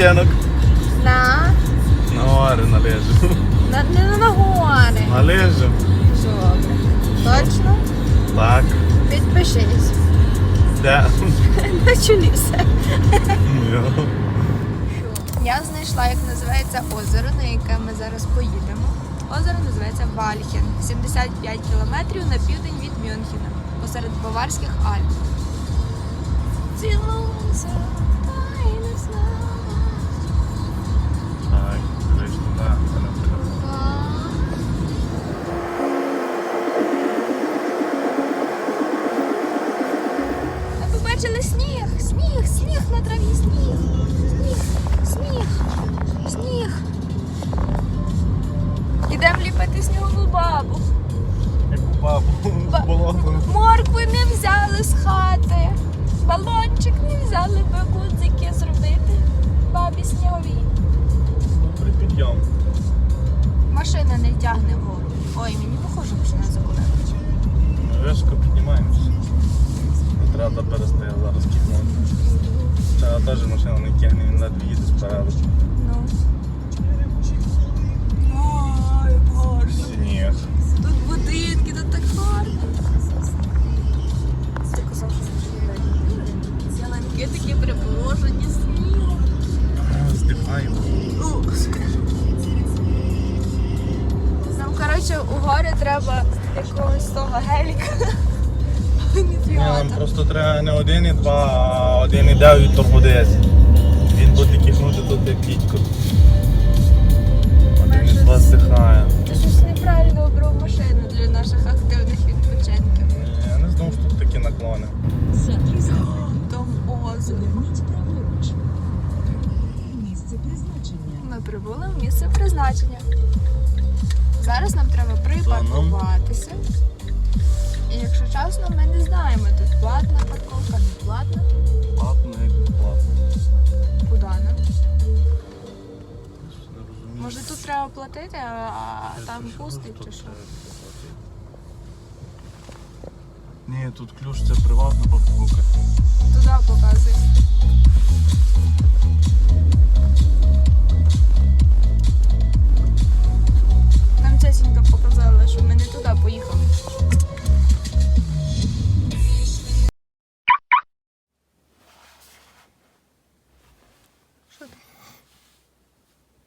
відпочинок? На, На гори на на не на гори. На? Добре. Точно? Так. Підпишись. Де? На Я знайшла, як називається озеро, на яке ми зараз поїдемо. Озеро називається Вальхен. 75 кілометрів на південь від Мюнхена, посеред Баварських Альп. Тайне знає. Так, туди. Ми побачили сніг, сніг, сніг на траві, сніг, сніг, сніг, сніг. Ідемо ліпити снігову бабу. Яку бабу Ба- болото. Моркви не взяли з хати. Балончик не взяли би гудзики зробити. Бабі сніговій. Добрий підйом. Машина не тягне вгору. Ой, мені похоже, машина забула. Ми вишко піднімаємося. Не треба перестає зараз кіпнути. Вчора теж машина не тягне, він ледве їде спереду. Ну. Ой, гарно. Сніг. Тут будинки, тут так гарно. Ти казав, що це Ялинки такі припорожені снігом. Здихаємо. Нам, коротше, у горі треба якогось того геліка. Нам просто треба не один і два, а один і дев'ять турбодес. Він буде кихнути тут як дідько. І два здихає. Ти щось неправильно обрав машину для наших активних відпочинків. Я не знав, що тут такі наклони. За 300 Там озеро. Зверніть праворуч. Місце призначення. Ми прибули в місце призначення. Зараз нам треба припаркуватися. І якщо чесно, ми не знаємо, тут платна парковка, не платна. Платно, як не платно. Куди нам? Може тут треба платити, а, а там пустить чи що? Ні, тут ключ це приватна парковка. Туди показує.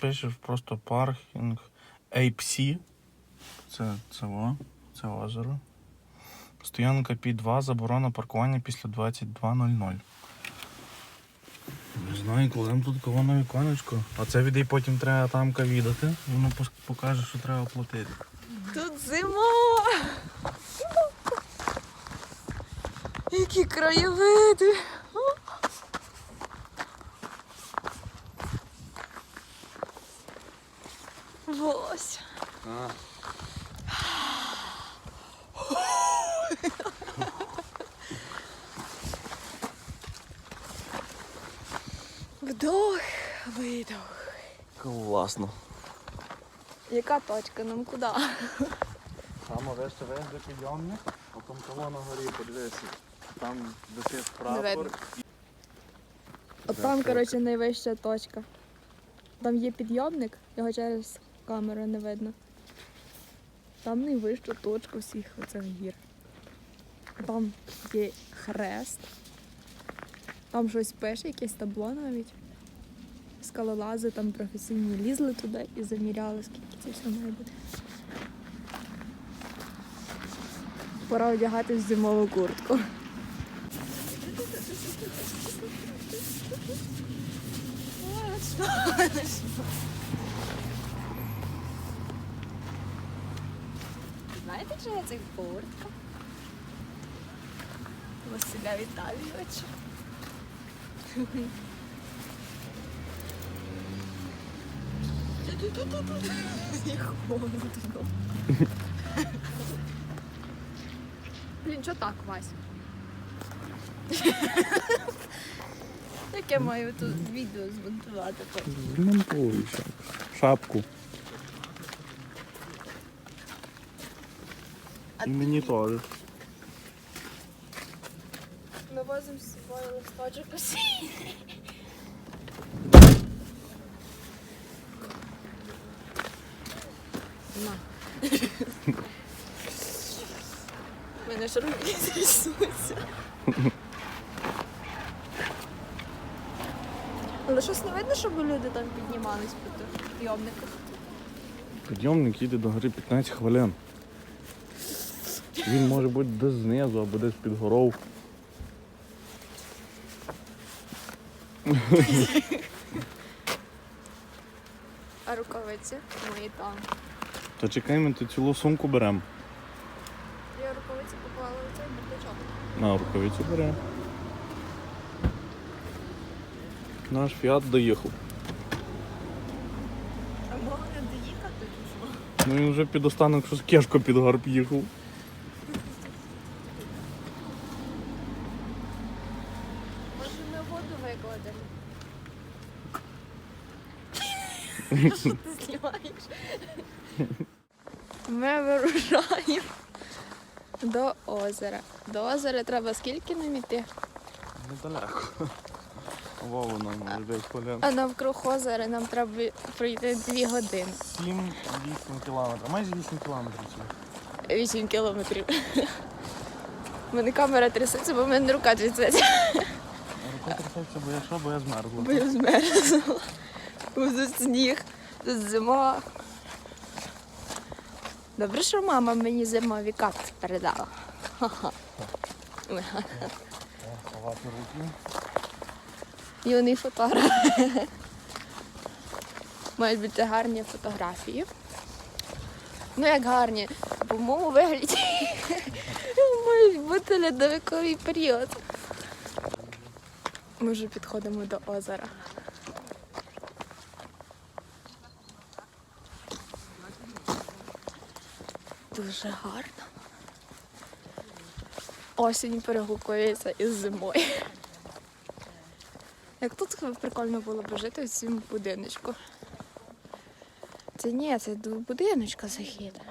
Пишеш просто паркінг APC. Це, це, о, це озеро. Стоянка під 2, заборона паркування після 22.00. Не знаю, коли тут кого на віконечко. А це відей потім треба тамка віддати. Воно покаже, що треба платити. Тут зима. Які краєвиди. Ось. Вдох, видох. Класно. Яка точка? Нам куди? Саме вище вийде підйомник, а там кого на горі подивися. Там висить прапор. От там, коротше, найвища точка. Там є підйомник, його через камеру не видно. Там найвища точка всіх оцих гір. Там є хрест. Там щось пише, якесь табло навіть. Скалолази там професійні лізли туди і заміряли, скільки це все має бути. Пора одягатись в зимову куртку. Знаєте, що я цих куртка? Василя Віталійовича. Не холодно. Блін, що так, Вась? Як маю тут відео змонтувати? Змонтуй шапку. І мені теж. Ми возимо з собою листочок осінній. Мене ж руки трясуться. Але щось не видно, щоб люди там піднімались по тих підйомниках. Підйомник їде до гори 15 хвилин. Він може бути десь знизу або десь під горою. А рукавиці мої там. Та чекай, ми тут цілу сумку беремо. Я рукавиці поклала у цей бардачок. На рукавицю беремо. Наш фіат доїхав. А мого не доїхати? Ну він вже під останок щось кешко під горб їхав. Може ми воду викладемо? Що ти знімаєш? Ми вирушаємо до озера. До озера треба скільки нам іти? Недалеко. Вову нам вже 5. А навкруг озера нам треба пройти 2 години. 7-8 кілометрів. Майже 8 кілометрів. 8 кілометрів. У мене камера трясеться, бо в мене рука трясеться. Рука трясеться, бо я що, бо я змерзла. Бо я змерзла. Тут сніг, тут зима. Добре, що мама мені зимові капці передала. Ха-ха. Юний фотограф. Мають бути гарні фотографії. Ну як гарні, по моєму вигляді мають бути льодовиковий період. Ми вже підходимо до озера. Дуже гарно. Осінь перегукується із зимою. Як тут прикольно було б жити в цьому будиночку. Це ні, це будиночка захід.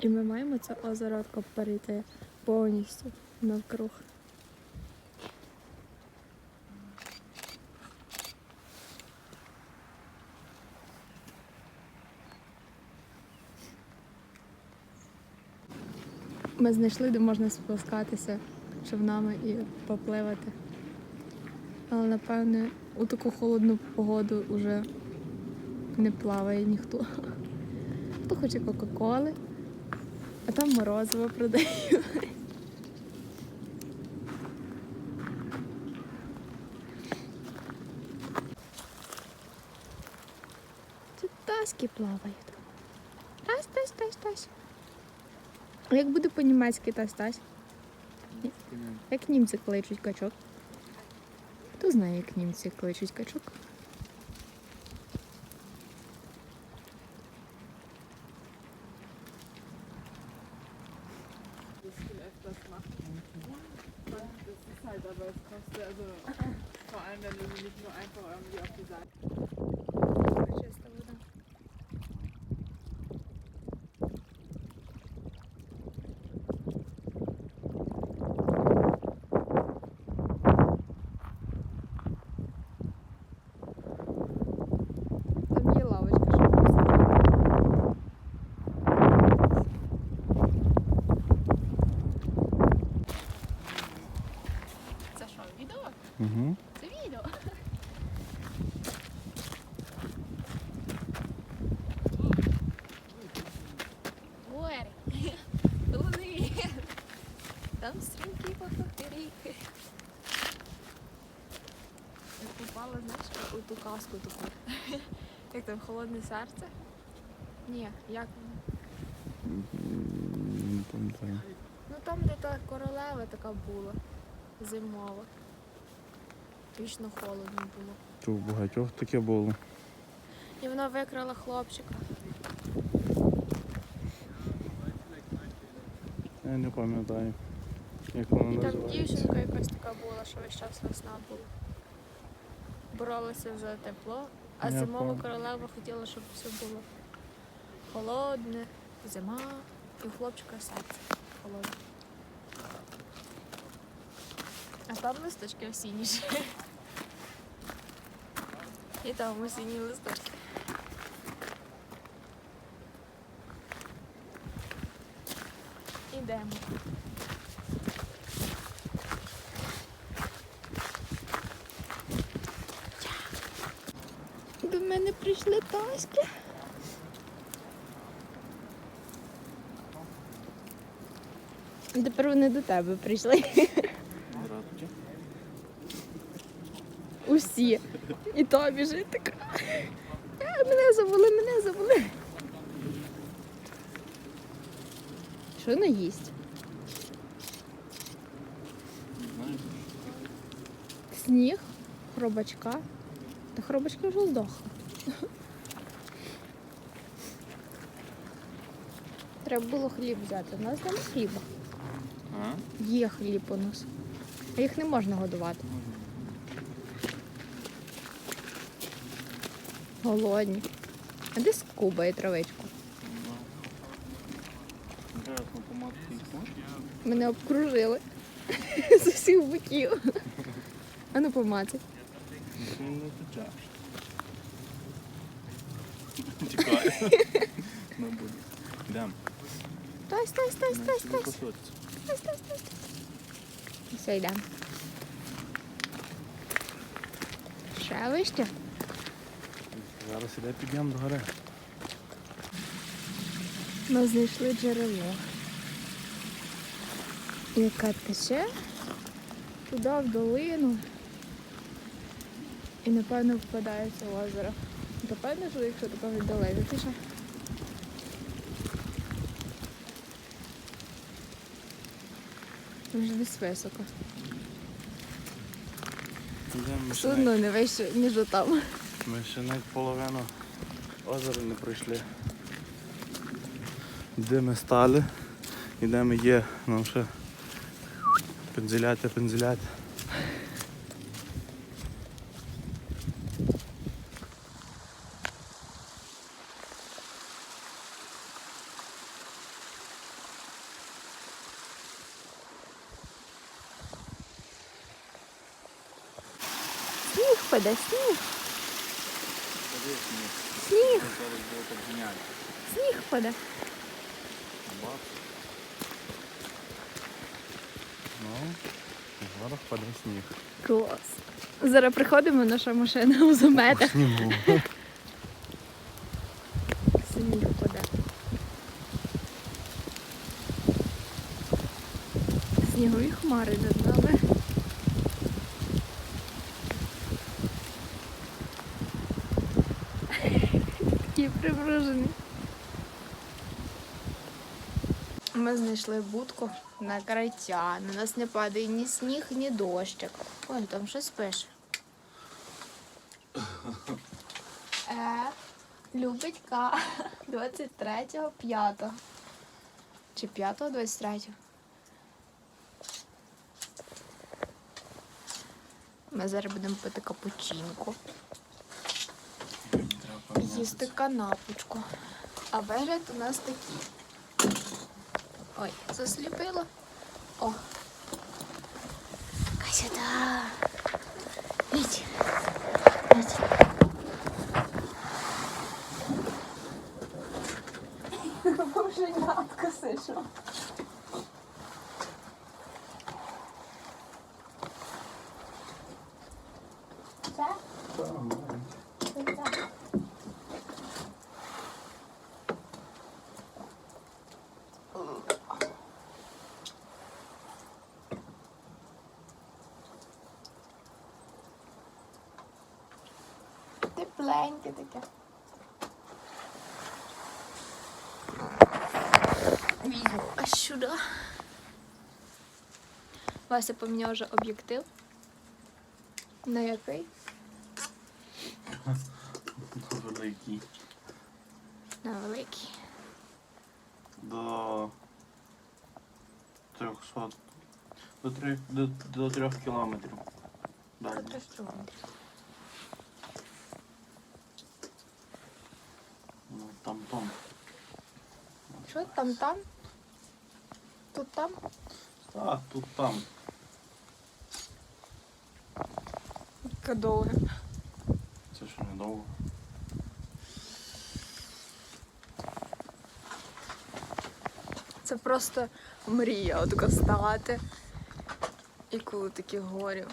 І ми маємо це озеро перейти повністю навкруг. Ми знайшли, де можна спускатися човнами і попливати. Але напевне у таку холодну погоду вже не плаває ніхто. Хто хоче Кока-Коли, а там морозиво продають. Тут таски плавають. Тась, тась, тась, тась. А Як буде по-німецьки та стась? Як німці кличуть качок? Хто знає, як німці кличуть качок? Я попала, знаєш, у ту казку таку. Як там холодне серце? Ні, як воно? Не пам'ятаю. Ну там, де та королева така була. Зимова. Вічно холодно було. То в багатьох таке було. І вона викрала хлопчика. Я не пам'ятаю. Як воно І там дівчинка якась така була, що весь час весна була. Боролася за тепло, а Я зимова пам'ятаю. королева хотіла, щоб все було холодне, зима, і у хлопчика серце холодне. А там листочки осінніші. І там осінні листочки. Ідемо. До мене прийшли. Тепер вони до тебе прийшли. Усі. І то біжить така. «Е, Мене забули, мене забули. Що вона їсть? Сніг, хробачка. Та хробачка вже здохла. Треба було хліб взяти. У нас нема хліба. а? Є хліб у нас. А їх не можна годувати. Голодні. А де скубає травичку? Помадки їх можна? Мене обкружили з усіх боків. А ну помацай. Ти не течеш. Йдемо. Стой, стой, стой, стой, стой, стой, стой, стой. Все, йдемо. Ще вище. Зараз іде підйом до гори. Ми знайшли джерело. Яке тече туди в долину. І напевно впадає в озеро. Напевно, що якщо таке від долини Вже десь високо. Одно не вище, ніж отам. ми ще навіть половину озера не пройшли. Де ми стали, і де ми є, нам ще пензеляти, пензеляти. Сніг паде, сніг, сніг, сніг паде. Ну, зараз паде сніг. Клас. Зараз приходимо, наша машина у заметах. Снігу. Сніг паде. Снігові хмари примружений. Ми знайшли будку на краття. На нас не падає ні сніг, ні дощик. Ой, там щось пише. Е, любить К 23-го 5 Чи 5-го 23-го? Ми зараз будемо пити капучинку, їсти канапочку. А вигляд у нас такий. Ой, засліпило. О. Касюта. Ідь. Ідь. Боже, я откосишу. Це? Це. Тепленьке таке. Візьму аж сюди. Вася поміняв вже об'єктив. На який? Великий. На великий. До 300. До 3, до, до 3 кілометрів. Далі. Ну, там там. Що там там? Тут там? Так, тут там. Таке довге. Це ще недовго. Це просто мрія отако стати. І коли такі горі.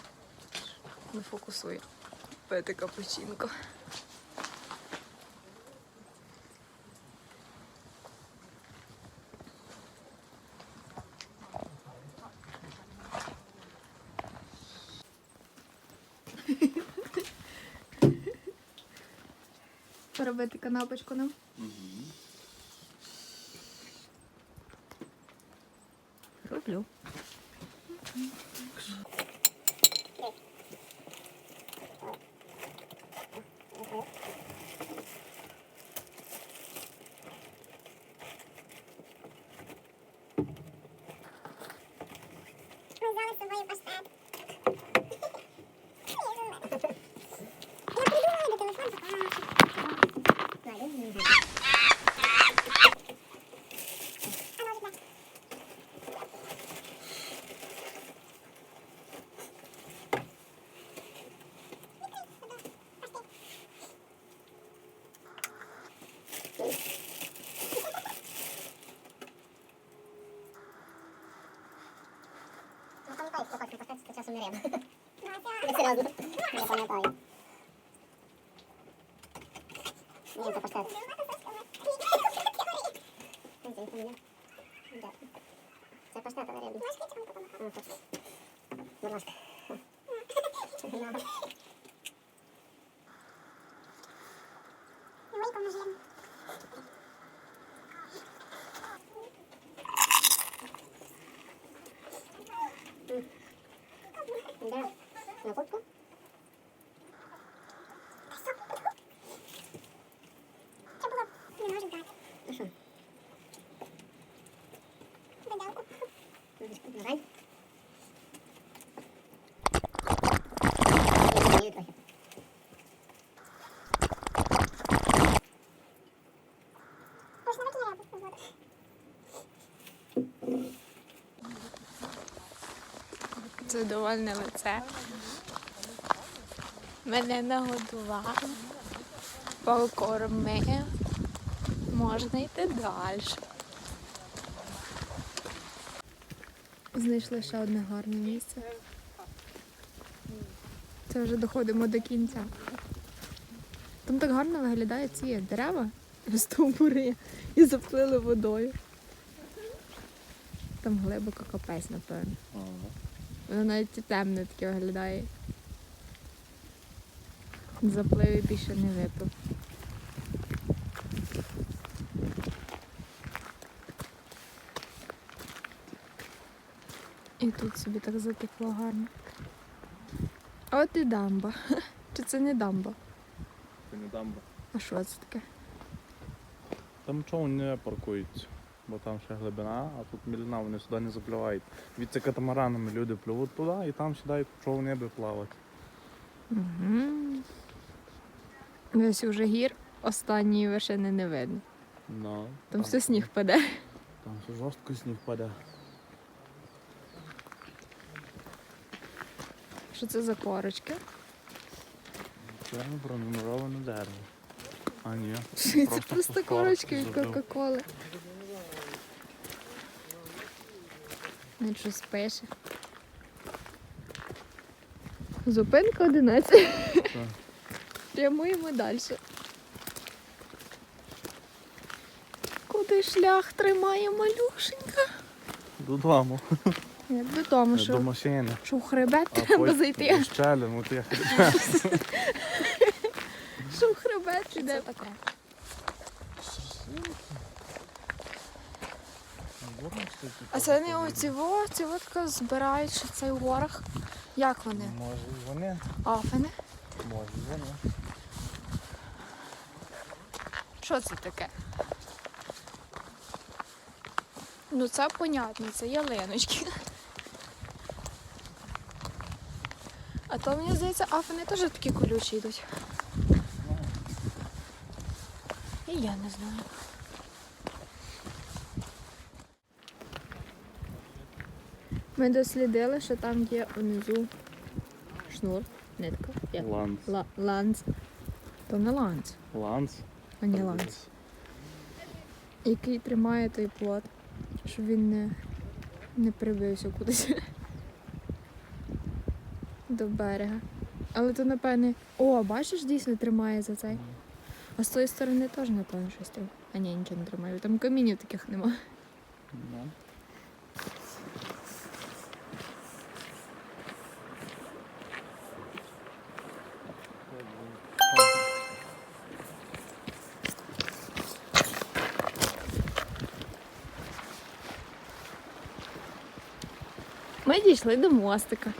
Не фокусує. Пити капучинко. Канапочку нам. Роблю. Точно паштет, це часом не риба. Не серйозно. Не пам'ятаю. Ні, це паштет. Ні, це не поміняв. Да. Це паштет, але риба. Ну, точно. Будь ласка. На. Ми поможемо. Да. На куртку. Це було не можу дати. А що? Видалку. Давай. Її трохи. Ось навіть не рябу воду. Задовольне лице. Мене нагодував, покормив. Можна йти далі. Знайшли ще одне гарне місце. Це вже доходимо до кінця. Там так гарно виглядає ці дерева, стовбури і заплили водою. Там глибоко капець, напевно. Воно навіть і темне таке виглядає. Заплив і більше не випив. І тут собі так затекло гарно. А от і дамба. Чи це не дамба? Це не дамба. А що це таке? Там човни не паркуються, бо там ще глибина, а тут мілина, вони сюди не запливають. Від це катамаранами люди пливуть туди і там сідають в човни аби плавати. Угу. Десь уже гір останньої вершини не видно. Ну, Там все сніг паде. Там все жорстко сніг паде. Що це за корочки? Це пронумероване дерево. А ні. Це просто фосфор корочки від. Кока-Коли. Він щось пише. Зупинка 11. Так. Прямуємо далі. Куди шлях тримає малюшенька? Додому. Як додому, До машини. що в хребет А треба зайти. до щелі, ну ти Що в хребет піде таке. А це не оці во, ці от тако збирають, що це в горах. Як вони? Може і вони, Афини? може і вони. Що це таке? Ну це понятно, це ялиночки. А то мені здається, афини теж такі колючі йдуть. І я не знаю. Ми дослідили, що там є унизу шнур, нитка. Як? Ланц. Ла- ланц. То не ланц, Ланц. а не ланц. Який тримає той плот, щоб він не, не прибився кудись до берега. Але то, напевне. О, бачиш, дійсно тримає за цей. А з тої сторони теж, напевно, щось. А ні, нічого не тримає. Там камінів таких нема. Ну. Ми дійшли до мостика.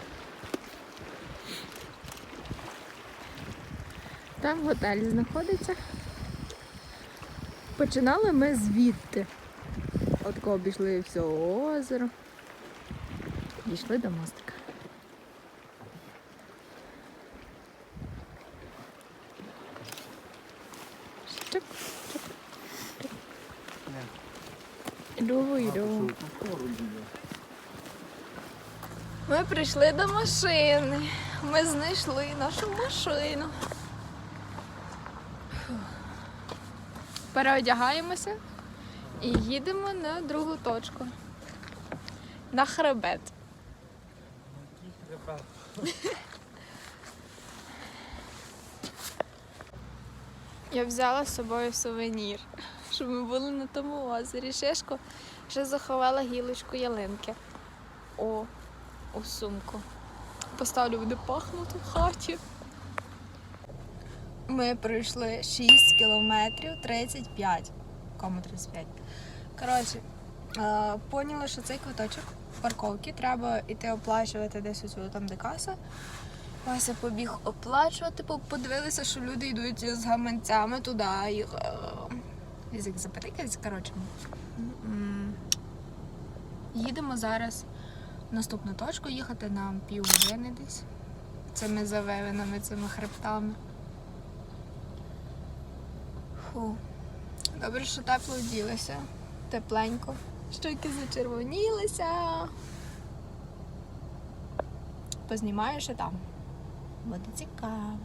Там готель знаходиться. Починали ми звідти. От обійшли все озеро. Дійшли до мостика. Прийшли до машини. Ми знайшли нашу машину. Переодягаємося і їдемо на другу точку. На хребет. Я взяла з собою сувенір, щоб ми були на тому озері. Шишку вже заховала гілочку ялинки. О, у сумку. Поставлю, буде пахнути в хаті. Ми пройшли 6 кілометрів 35. Кому 35. Коротше, е, поняли, що цей квиточок парковки треба йти оплачувати десь ось там, де каса. Вася побіг оплачувати, подивилися, що люди йдуть з гаманцями туди. Їх е, язик запитикається. Коротше. Їдемо зараз наступну точку їхати нам півгодини десь. Цими завевинами, цими хребтами. Фу. Добре, що тепло вділося. Тепленько. Щоки зачервонілися. Познімаю ще там. Буде цікаво.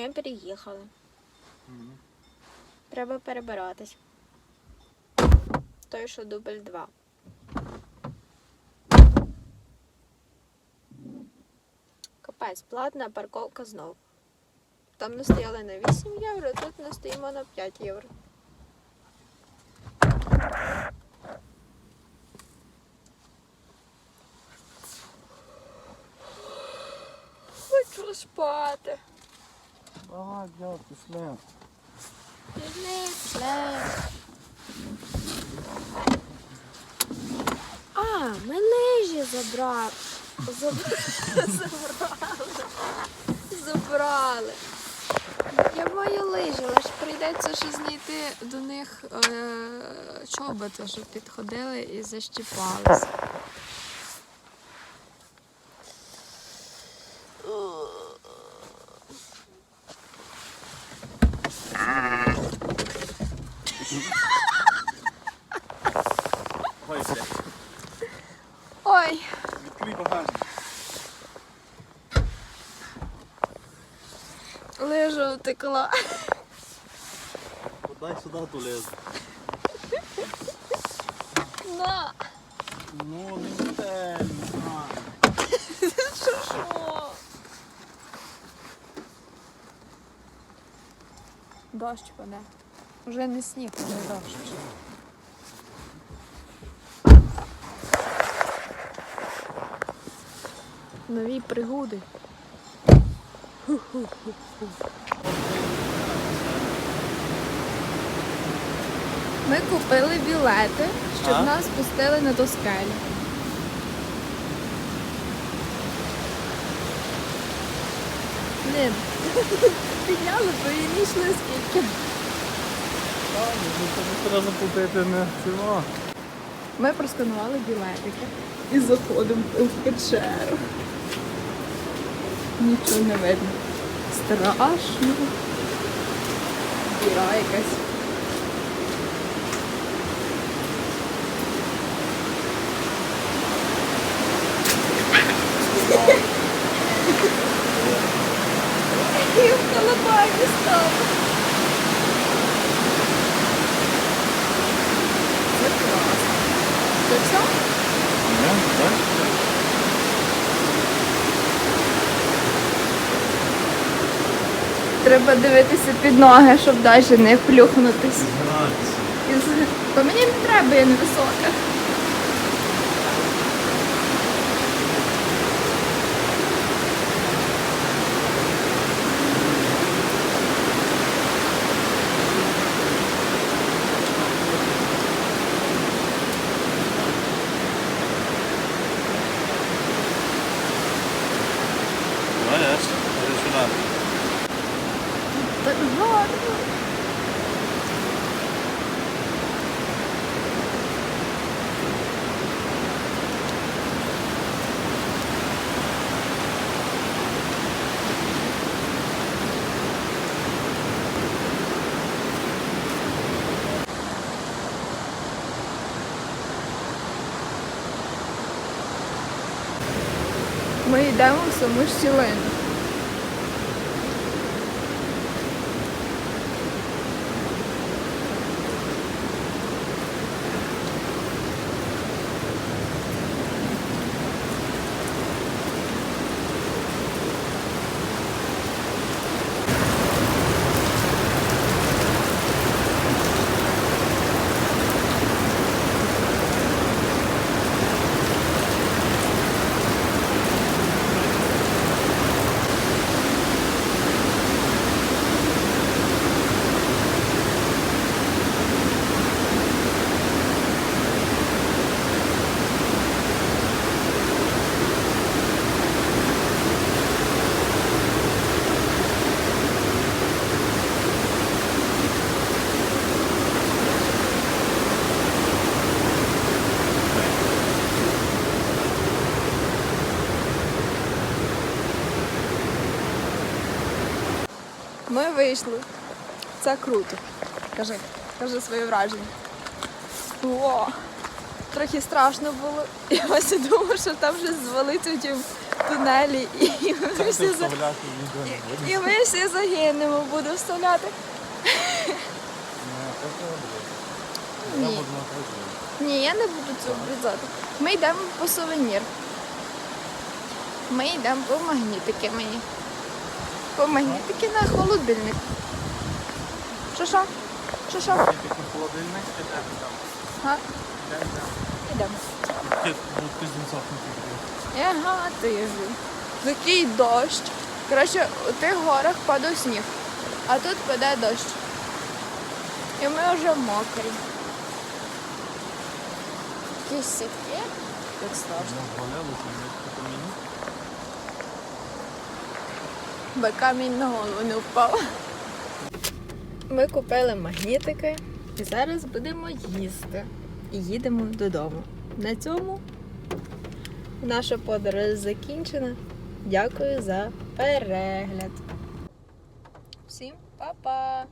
Ми переїхали. Треба перебиратись. Той, що дубль 2. Капець, платна парковка знов. Там ми стояли на 8 євро, тут ми стоїмо на 5 євро. Хочу спати. Давай, дядь, пішли. Пішли. А, ми лижі забрали. Забрали. Забрали. Я маю лижі, але ж прийдеться ще знайти до них е- чоботи, щоб підходили і защіпалися. Ой, блядь. Ой, Відкрий багажник. Лижа утекла. Подай сюди ту. На. Ну, не те, не знаю. О. Дощ паде. Уже не сніг, вже дощ. Нові пригоди. Ми купили білети, щоб А? нас пустили на ту скелю. Блін, підняли, бо і не йшли скільки. Ну, треба заплатити не цього. Ми просканували білетики і заходимо в печеру. Нічого не видно. Страшно. Діра якась. І в колобані став. Це класно. Це все? Ні, так? Треба дивитися під ноги, щоб далі не плюхнутись. Згратися. Із- То мені не треба, я невисока. Знаєш, Ми йдемо в саму щілину. Ми вийшли. Це круто. Кажи, кажи своє враження. О, трохи страшно було. Я ось думала, що там вже звалиться в тім тунелі і ми всі, за... і ми всі загинемо, буду вставляти. Ні. Ні, я не буду це обрізати. Ми йдемо по сувенір. Ми йдемо по магнітики мені. По мені, магнітики на холодильник. Що що? Що що? холодильник, іде там. Га? Йдемо. Ага, ти ж. Такий дощ. Коротше, у тих горах падав сніг, а тут паде дощ. І ми вже мокрі. Якісь сітки. Так страшно. Бо камінь на голову не впав. Ми купили магнітики і зараз будемо їсти. І їдемо додому. На цьому наша подорож закінчена. Дякую за перегляд. Всім па-па!